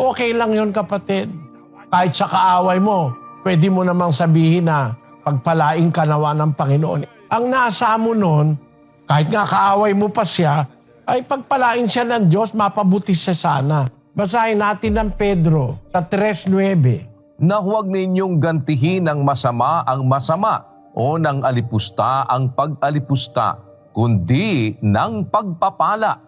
okay lang yun kapatid. Kahit sa kaaway mo, pwede mo namang sabihin na pagpalaing ka nawa ng Panginoon. Ang nasa mo nun, kahit nga kaaway mo pa siya, ay pagpalain siya ng Diyos, mapabuti siya sana. Basahin natin ng Pedro sa 3.9. na huwag ninyong gantihin ng masama ang masama o ng alipusta ang pag-alipusta, kundi ng pagpapala,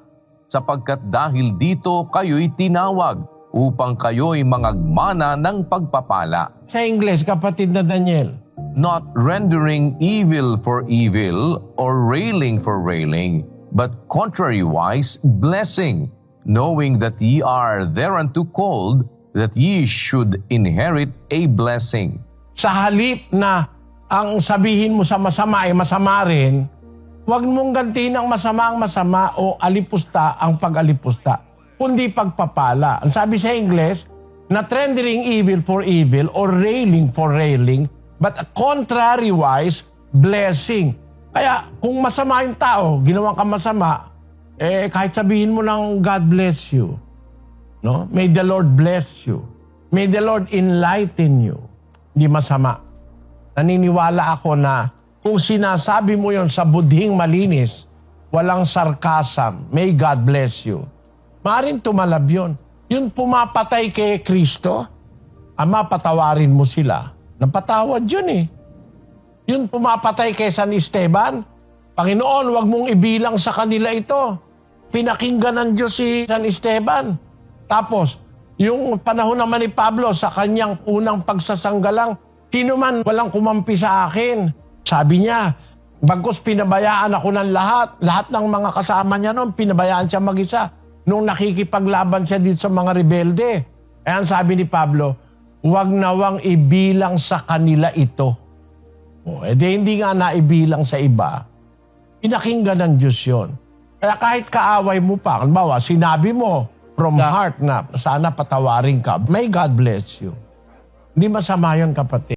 sapagkat dahil dito kayo'y tinawag upang kayo'y mangagmana ng pagpapala, Sa Ingles, kapatid na Daniel, not rendering evil for evil or railing for railing, but contrariwise blessing, knowing that ye are thereunto called, that ye should inherit a blessing. sa halip na ang sabihin mo sa masama ay masama rin, huwag mong gantiin ang masama ang masama o alipusta ang pag-alipusta, kundi pagpapala. Ang sabi sa Ingles, not rendering evil for evil or railing for railing, but contrariwise, blessing. Kaya kung masama yung tao, ginawa ka masama, eh kahit sabihin mo ng God bless you, No? May the Lord bless you. May the Lord enlighten you. Hindi masama. Naniniwala ako na kung sinasabi mo yon sa budhing malinis, walang sarcasm, may God bless you. Maaring tumalab yun. Yun pumapatay kay Kristo, Ama, patawarin mo sila. Napatawad yun eh. Yun pumapatay kay San Esteban, Panginoon, wag mong ibilang sa kanila ito. Pinakinggan ng Diyos si San Esteban. Tapos, yung panahon naman ni Pablo sa kanyang unang pagsasanggalang, sino man walang kumampi sa akin. Sabi niya, bagkus pinabayaan ako ng lahat, lahat ng mga kasama niya noon, pinabayaan siya mag-isa. Nung nakikipaglaban siya dito sa mga rebelde. Ayan sabi ni Pablo, huwag nawang ibilang sa kanila ito. O, edi hindi nga naibilang sa iba. Pinakinggan ng Diyos yun. Kaya kahit kaaway mo pa, halimbawa, sinabi mo from heart na sana patawarin ka, may God bless you. Hindi masama yun, kapatid.